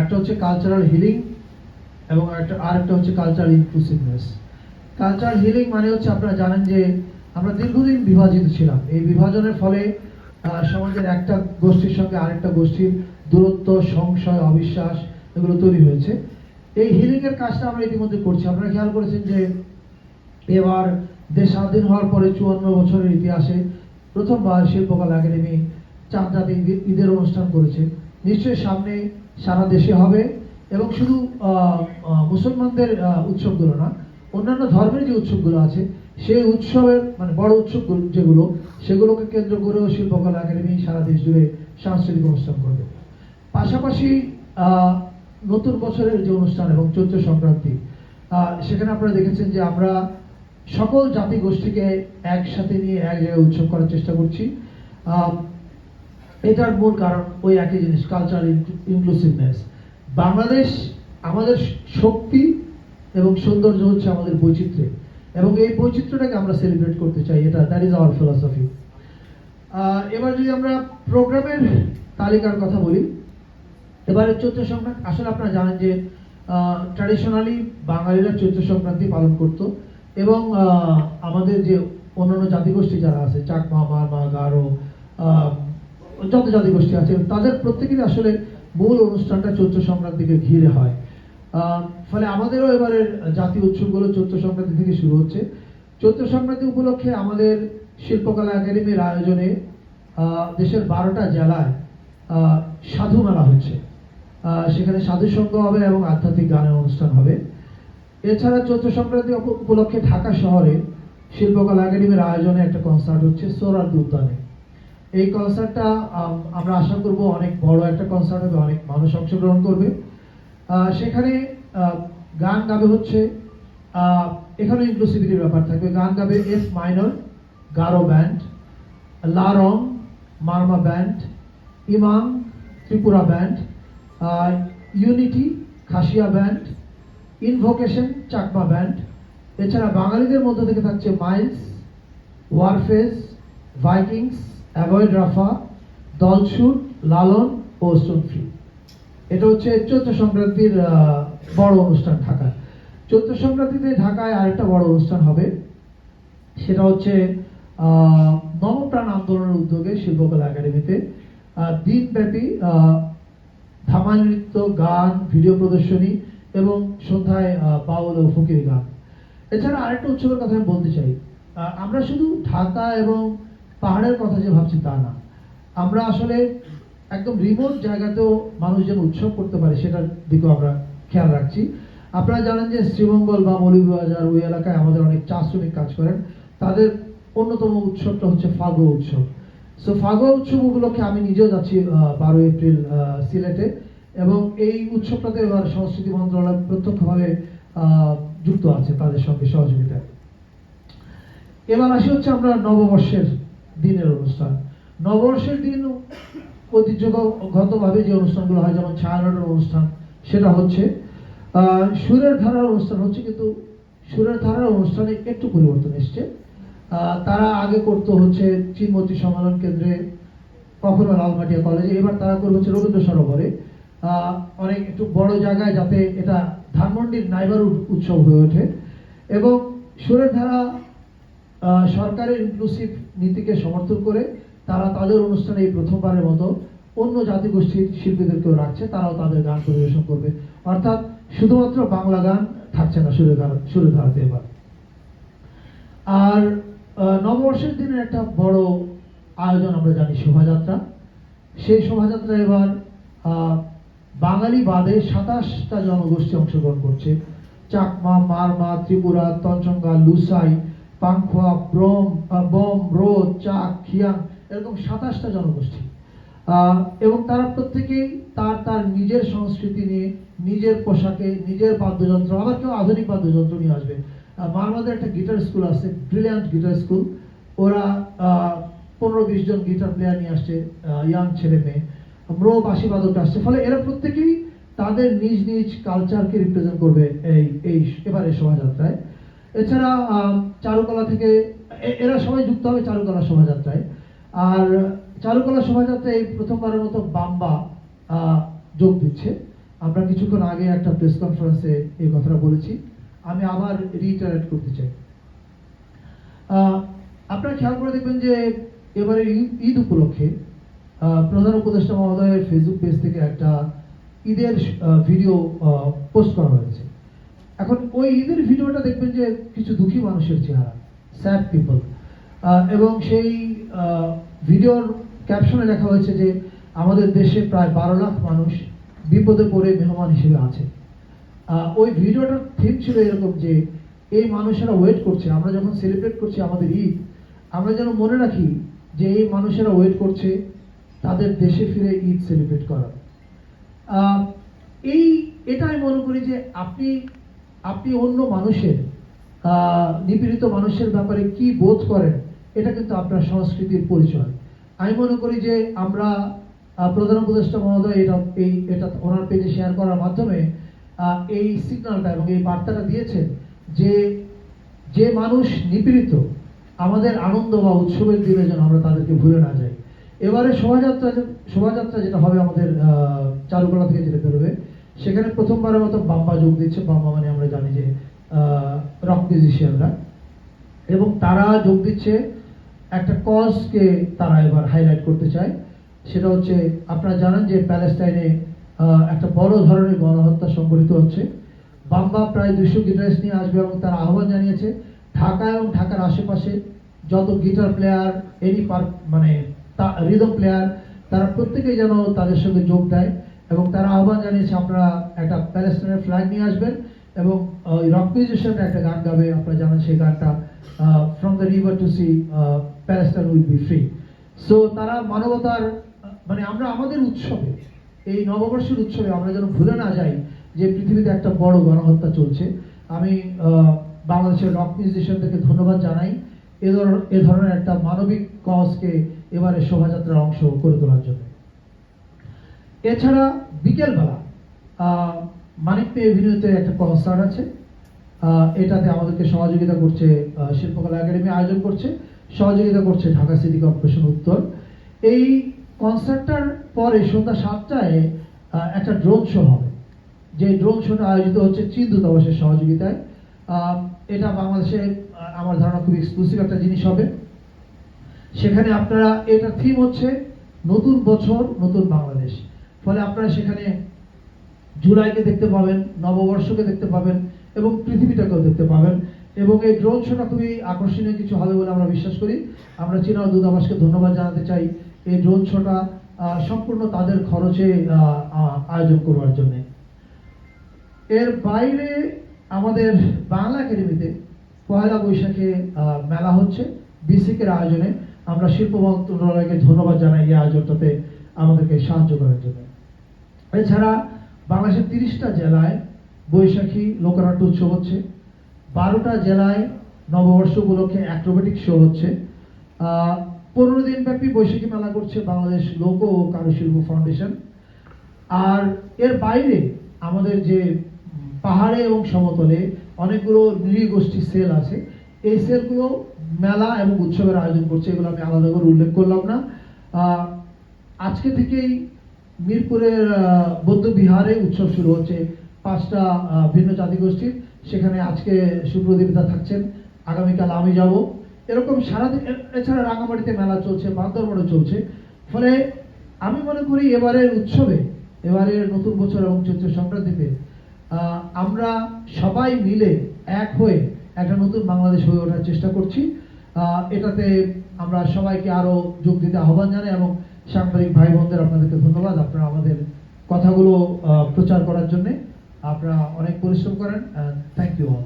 একটা হচ্ছে cultural healing এবং একটা, আরেকটা হচ্ছে কালচারাল ইনক্লুসিভনেস কালচারাল হিলিং মানে হচ্ছে আপনারা জানেন যে আমরা দীর্ঘদিন বিভাজিত ছিলাম। এই বিভাজনের ফলে সমাজের একটা গোষ্ঠীর সঙ্গে আরেকটা গোষ্ঠীর দূরত্ব, সংশয়, অবিশ্বাস এগুলো তৈরি হয়েছে। এই হিলিং এর কাজটা আমরা ইতিমধ্যে করছি। আপনারা খেয়াল করেছেন যে এবার দেশ স্বাধীন হওয়ার পরে চুয়ান্ন বছরের ইতিহাসে প্রথমবার শিল্পকলা একাডেমি চাঁদরাতে ঈদের অনুষ্ঠান করেছে। নিশ্চয়ই সামনে সারা দেশে হবে এবং শুধু মুসলমানদের উৎসবগুলো না, অন্যান্য ধর্মের যে উৎসবগুলো আছে, সেই উৎসবের মানে বড় উৎসবগুলো যেগুলো, সেগুলোকে কেন্দ্র করেও শিল্পকলা একাডেমি সারা দেশ জুড়ে সাংস্কৃতিক অনুষ্ঠান করবে। পাশাপাশি নতুন বছরের যে অনুষ্ঠান এবং চৈত্র সংক্রান্তি সেখানে আপনারা দেখেছেন যে আমরা সকল জাতি গোষ্ঠীকে একসাথে নিয়ে এক জায়গায় উৎসব করার চেষ্টা করছি। এটার মূল কারণ ওই একই জিনিস কালচারাল ইনক্লুসিভনেস বাংলাদেশ আমাদের শক্তি এবং সৌন্দর্য হচ্ছে আমাদের বৈচিত্র্যে। এবং এই বৈচিত্র্যটাকে আমরা সেলিব্রেট করতে চাই, এটা দ্যাট ইজ আওয়ার ফিলসফি এবার যদি আমরা প্রোগ্রামের তালিকার কথা বলি, এবারে চৈত্র সংক্রান্তি, আসলে আপনারা জানেন যে ট্র্যাডিশনালি বাঙালিরা চৈত্র সংক্রান্তি পালন করত এবং আমাদের যে অন্যান্য জাতিগোষ্ঠী যারা আছে, চাকমা, মারমা, গারো যত জাতিগোষ্ঠী আছে, তাদের প্রত্যেকেরই আসলে মূল অনুষ্ঠানটা চৈত্র সংক্রান্তিকে ঘিরে হয়। ফলে আমাদেরও এবারের জাতীয় উৎসবগুলো চৈত্র সংক্রান্তি থেকে শুরু হচ্ছে। চৈত্র সংক্রান্তি উপলক্ষে আমাদের শিল্পকলা একাডেমির আয়োজনে দেশের বারোটা জেলায় সাধু মেলা হচ্ছে। সেখানে সাধু সঙ্গ হবে এবং আধ্যাত্মিক গানের অনুষ্ঠান হবে। এছাড়া চৈত্র সংক্রান্তি উপলক্ষে ঢাকা শহরে শিল্পকলা একাডেমির আয়োজনে একটা কনসার্ট হচ্ছে সোরারদি উদ্যানে। এই কনসার্টটা আমরা আশা করব অনেক বড় একটা কনসার্ট হবে, অনেক মানুষ অংশগ্রহণ করবে। সেখানে গান গাবে হচ্ছে এখানে ইনক্লুসিভিটির ব্যাপার থাকবে। গান গাবে F minor Garo band Larang Marma band Imang Tripura band unity Khasia band invocation Chakma band এছাড়া বাঙালিদের মধ্যে থেকে থাকছে Miles Warfaze Vikings Avoid Rafa Dalchhut Lalon ও স্টোনফ্রি এটা হচ্ছে চৈত্র সংক্রান্তির বড় অনুষ্ঠান ঢাকায়। চৈত্র সংক্রান্তিতে ঢাকায় আরেকটা বড় অনুষ্ঠান হবে। সেটা হচ্ছে নবপ্রাণ আন্দোলনের উদ্যোগে শিল্পকলা একাডেমিতে। দিনব্যাপী ধামাল নৃত্য, গান, ভিডিও প্রদর্শনী এবং সন্ধ্যায় বাউল ও ফকির গান। এছাড়া আরেকটা উৎসবের কথা আমি বলতে চাই। আমরা শুধু ঢাকা এবং পাহাড়ের কথা যে ভাবছি তা না। আমরা আসলে একদম রিমোট জায়গাতেও মানুষ যেন উৎসব করতে পারে, সেটার দিকেও আমরা খেয়াল রাখছি। আপনারা জানেন যে শ্রীমঙ্গল বা মৌলভীবাজার ওই এলাকায় আমাদের অনেক চা শ্রমিক কাজ করেন। তাদের অন্যতম উৎসবটা হচ্ছে ফাগুয়া উৎসব। সো ফাগুয়া উৎসব উপলক্ষে আমি নিজেও যাচ্ছি বারো এপ্রিল সিলেটে। এবং এই উৎসবটাতে এবার সংস্কৃতি মন্ত্রণালয় প্রত্যক্ষভাবে যুক্ত আছে তাদের সঙ্গে সহযোগিতায়। এবার আসি হচ্ছে আমরা নববর্ষের দিনের অনুষ্ঠান। নববর্ষের দিন ঐতিহ্যগতভাবে যে অনুষ্ঠানগুলো হয়, যেমন ছায়ানটের অনুষ্ঠান, সেটা হচ্ছে সুরের ধারার অনুষ্ঠান হচ্ছে, কিন্তু সুরের ধারার অনুষ্ঠানে একটু পরিবর্তন এসছে। তারা আগে করতো হচ্ছে চিনমতি সম্মেলন কেন্দ্রে, কখনো লালমাটিয়া কলেজে, এবার তারা করবে হচ্ছে রবীন্দ্র সরোবরে অনেক একটু বড় জায়গায় যাতে এটা ধানমন্ডির নাইবার উৎসব হয়ে ওঠে। এবং সুরের ধারা সরকারের ইনক্লুসিভ নীতিকে সমর্থন করে তারা তাদের অনুষ্ঠানে এই প্রথমবারের মতো অন্য জাতিগোষ্ঠীর শিল্পীদেরকেও রাখছে, তারাও তাদের গান পরিবেশন করবে। অর্থাৎ শুধুমাত্র বাংলা গান থাকছে না সুরের ধারাতে এবার। আর নববর্ষের দিনের একটা বড় আয়োজন আমরা জানি শোভাযাত্রা। সেই শোভাযাত্রা এবার বাঙালি বাদে সাতাশটা জনগোষ্ঠী অংশগ্রহণ করছে। চাকমা, মারমা, ত্রিপুরা তঞ্চঙ্গা লুসাই পাংখোয়া, ব্রম বম, রোদ, চাক, খিয়াং, এরকম সাতাশটা জনগোষ্ঠী। এবং তারা প্রত্যেকেই তার তার নিজের সংস্কৃতি নিয়ে, নিজের পোশাকে, নিজের বাদ্যযন্ত্র, আবার কেউ আধুনিক বাদ্যযন্ত্র নিয়ে আসবে। মারমাদের একটা গিটার স্কুল আছে ব্রিলিয়ান্ট গিটার স্কুল ওরা পনেরো বিশ জন গিটার প্লেয়ার নিয়ে আসছে ইয়াং ছেলে মেয়ে। ব্রো বাঁশি বাদক আসছে, ফলে এরা প্রত্যেকেই তাদের নিজ নিজ কালচারকে রিপ্রেজেন্ট করবে এই এই এবারে শোভাযাত্রায়। এছাড়া চারুকলা থেকে এরা সবাই যুক্ত হবে চারুকলা শোভাযাত্রায়। আর চারুকলা শোভাযাত্রায় এই প্রথমবারের মতো বাম্বা যোগ দিচ্ছে। আমরা কিছুক্ষণ আগে একটা প্রেস কনফারেন্সে এই কথাটা বলেছি। আমি আবার রিটারেট করতে চাই। আপনারা খেয়াল করে দেখবেন যে এবারে ঈদ- ঈদ উপলক্ষে প্রধান উপদেষ্টা মহোদয়ের ফেসবুক পেজ থেকে একটা ঈদের ভিডিও পোস্ট করা হয়েছে। এখন ওই ঈদের ভিডিওটা দেখবেন যে কিছু দুঃখী মানুষের চেহারা স্যাড পিপল এবং সেই ভিডিওর ক্যাপশনে লেখা হয়েছে যে আমাদের দেশে প্রায় বারো লাখ মানুষ বিপদে পড়ে মেহমান হিসেবে আছে। ওই ভিডিওটার থিম ছিল এরকম যে এই মানুষেরা ওয়েট করছে, আমরা যখন সেলিব্রেট করছি আমাদের ঈদ, আমরা যেন মনে রাখি যে এই মানুষেরা ওয়েট করছে তাদের দেশে ফিরে ঈদ সেলিব্রেট করার এই এটা আমি মনে করি যে আপনি আপনি অন্য মানুষের নিপীড়িত মানুষের ব্যাপারে কি বোধ করেন, এটা কিন্তু আপনার সংস্কৃতির পরিচয়। আমি মনে করি যে আমরা প্রধান উপদেষ্টা মহোদয় এটা এই এটা ওনার পেজে শেয়ার করার মাধ্যমে এই সিগন্যালটা এবং এই বার্তাটা দিয়েছেন যে যে মানুষ নিপীড়িত, আমাদের আনন্দ বা উৎসবের দিনে যেন আমরা তাদেরকে ভুলে না যাই। এবারে শোভাযাত্রা শোভাযাত্রা যেটা হবে আমাদের চারুকলা থেকে যেটা বেরোবে সেখানে প্রথমবারের মতো বাম্বা যোগ দিচ্ছে। বাম্বা মানে আমরা জানি যে রক মিউজিশিয়ানরা এবং তারা যোগ দিচ্ছে। একটা কজকে তারা এবার হাইলাইট করতে চায়। সেটা হচ্ছে, আপনারা জানেন যে প্যালেস্টাইনে একটা বড় ধরনের গণহত্যা সংঘটিত হচ্ছে। বাম্বা প্রায় দুশো গিটারিস্ট নিয়ে আসবে এবং তারা আহ্বান জানিয়েছে, ঢাকা এবং ঢাকার আশেপাশে যত গিটার প্লেয়ার এনি পার্ক মানে রিদম প্লেয়ার তারা প্রত্যেকেই যেন তাদের সঙ্গে যোগ দেয়। এবং তারা আহ্বান জানিয়েছে আপনারা একটা প্যালেস্টাইনের ফ্ল্যাগ নিয়ে আসবেন এবং রক মিউজিশিয়ান একটা গান গাবে আপনারা জানেন সেই গানটা from the river to sea Palestine will be free so তারা মানবতার মানে আমরা আমাদের উৎসবে, এই নববর্ষের উৎসবে আমরা যেন ভুলে না যাই যে পৃথিবীতে একটা বড় গণহত্যা চলছে। আমি বাংলাদেশের রক মিউজিশিয়ানদেরকে ধন্যবাদ জানাই। এ ধরনের একটা মানবিক কজকে এবারে শোভাযাত্রার অংশ করে তোলার জন্য। এছাড়া বিকেলবেলা মানিক পে এভিনিউতে একটা কনসার্ট আছে। এটাতে আমাদেরকে সহযোগিতা করছে শিল্পকলা একাডেমি আয়োজন করছে, সহযোগিতা করছে ঢাকা সিটি কর্পোরেশন উত্তর। এই কনসার্টটার পরে সন্ধ্যা সাতটায় একটা ড্রোন শো হবে। যে ড্রোন শোটা আয়োজিত হচ্ছে চীন দূতাবাসের সহযোগিতায়। এটা বাংলাদেশে আমার ধারণা খুব এক্সক্লুসিভ একটা জিনিস হবে। সেখানে আপনারা, এটা থিম হচ্ছে নতুন বছর, নতুন বাংলাদেশ। ফলে আপনারা সেখানে জুলাইকে দেখতে পাবেন, নববর্ষকে দেখতে পাবেন এবং পৃথিবীটাকেও দেখতে পাবেন। এবং এই ড্রোন শোটা খুবই আকর্ষণীয় কিছু হবে বলে আমরা বিশ্বাস করি। আমরা চীনা দূতাবাসকে ধন্যবাদ জানাতে চাই এই ড্রোন শোটা সম্পূর্ণ তাদের খরচে আয়োজন করবার জন্যে। এর বাইরে আমাদের বাংলা একাডেমিতে পয়লা বৈশাখে মেলা হচ্ছে বিসিকের আয়োজনে। আমরা শিল্প মন্ত্রণালয়কে ধন্যবাদ জানাই এই আয়োজনটাতে আমাদেরকে সাহায্য করার জন্য। এছাড়া বাংলাদেশের তিরিশটা জেলায় বৈশাখী লোকনাট্য উৎসব হচ্ছে, বারোটা জেলায় নববর্ষ উপলক্ষে অ্যাক্রোবেটিক শো হচ্ছে পনেরো দিন ব্যাপী বৈশাখী মেলা করছে বাংলাদেশ লোক ও কারুশিল্প ফাউন্ডেশন। আর এর বাইরে আমাদের যে পাহাড়ে এবং সমতলে অনেকগুলো নৃগোষ্ঠী সেল আছে, এই সেলগুলো মেলা এবং উৎসবের আয়োজন করছে, এগুলো আমি আলাদা করে উল্লেখ করলাম না। আজকে থেকেই মিরপুরের আহ, বৌদ্ধ বিহারে উৎসব শুরু হচ্ছে পাঁচটা ভিন্ন জাতিগোষ্ঠীর। সেখানে আজকে সুপ্রদীপিতা থাকছেন। আগামীকাল আমি যাব। এরকম সারাদিন এছাড়া রাঙামাটিতে মেলা চলছে বান্দরবনে চলছে। ফলে আমি মনে করি এবারের উৎসবে এবারের নতুন বছর এবং চৈত্র সংক্রান্তিতে আমরা সবাই মিলে এক হয়ে একটা নতুন বাংলাদেশ হয়ে ওঠার চেষ্টা করছি। এটাতে আমরা সবাইকে আরও যোগ দিতে আহ্বান জানাই এবং সাংবাদিক ভাই বোনদের আপনাদেরকে ধন্যবাদ আপনারা আমাদের কথাগুলো প্রচার করার জন্যে। আপনারা অনেক পরিশ্রম করেন থ্যাংক ইউ অল